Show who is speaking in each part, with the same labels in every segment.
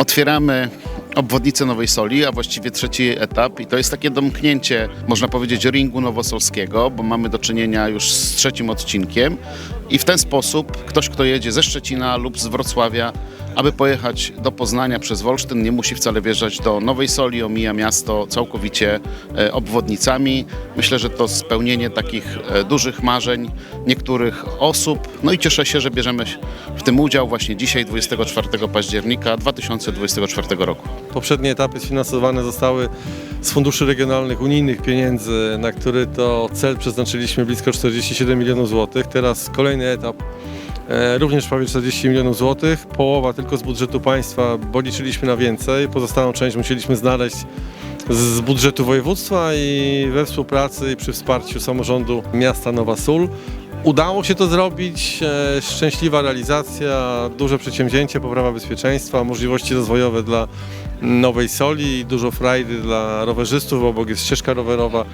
Speaker 1: Otwieramy obwodnicę Nowej Soli, a właściwie trzeci etap. I to jest takie domknięcie, można powiedzieć, ringu nowosolskiego, bo mamy do czynienia już z trzecim odcinkiem. I w ten sposób ktoś, kto jedzie ze Szczecina lub z Wrocławia, aby pojechać do Poznania przez Wolsztyn, nie musi wcale wjeżdżać do Nowej Soli, omija miasto całkowicie e, obwodnicami. Myślę, że to spełnienie takich e, dużych marzeń niektórych osób. No i cieszę się, że bierzemy w tym udział właśnie dzisiaj, 24 października 2024 roku.
Speaker 2: Poprzednie etapy sfinansowane zostały z funduszy regionalnych, unijnych pieniędzy, na który to cel przeznaczyliśmy blisko 47 milionów złotych. Teraz kolejny etap, również prawie 40 milionów złotych, połowa tylko z budżetu państwa, bo liczyliśmy na więcej, pozostałą część musieliśmy znaleźć z budżetu województwa i we współpracy i przy wsparciu samorządu miasta Nowa Sól. Udało się to zrobić, e, szczęśliwa realizacja, duże przedsięwzięcie, poprawa bezpieczeństwa, możliwości rozwojowe dla Nowej Soli, dużo frajdy dla rowerzystów, bo obok jest ścieżka rowerowa.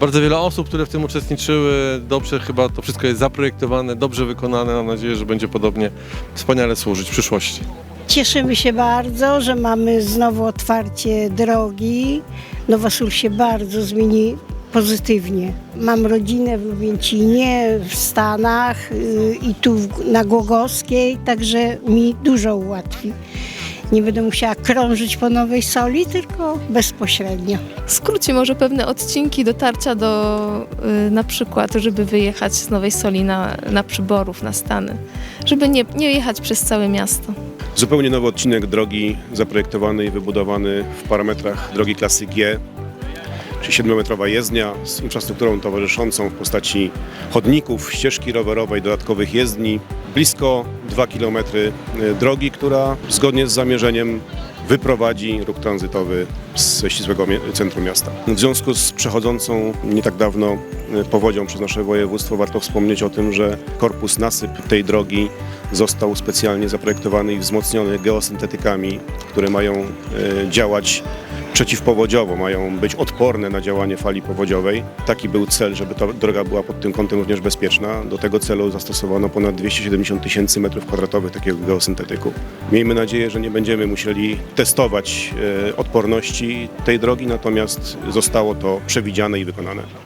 Speaker 2: Bardzo wiele osób, które w tym uczestniczyły, dobrze chyba to wszystko jest zaprojektowane, dobrze wykonane, mam nadzieję, że będzie podobnie wspaniale służyć w przyszłości.
Speaker 3: Cieszymy się bardzo, że mamy znowu otwarcie drogi. Nowa Sól się bardzo zmieni pozytywnie. Mam rodzinę w Lubięcinie, w Stanach yy, i tu na Głogowskiej, także mi dużo ułatwi. Nie będę musiała krążyć po Nowej Soli, tylko bezpośrednio.
Speaker 4: skróci może pewne odcinki dotarcia do y, na przykład, żeby wyjechać z Nowej Soli na, na Przyborów, na Stany, żeby nie, nie jechać przez całe miasto.
Speaker 5: Zupełnie nowy odcinek drogi zaprojektowany i wybudowany w parametrach drogi klasy G, czyli 7-metrowa jezdnia z infrastrukturą towarzyszącą w postaci chodników, ścieżki rowerowej, dodatkowych jezdni. Blisko 2 km drogi, która zgodnie z zamierzeniem wyprowadzi ruch tranzytowy ze ścisłego centrum miasta. W związku z przechodzącą nie tak dawno e, powodzią przez nasze województwo warto wspomnieć o tym, że korpus nasyp tej drogi został specjalnie zaprojektowany i wzmocniony geosyntetykami, które mają e, działać przeciwpowodziowo, mają być odporne na działanie fali powodziowej. Taki był cel, żeby ta droga była pod tym kątem również bezpieczna. Do tego celu zastosowano ponad 270 tysięcy metrów kwadratowych takiego geosyntetyku. Miejmy nadzieję, że nie będziemy musieli testować e, odporności tej drogi, natomiast zostało to przewidziane i wykonane.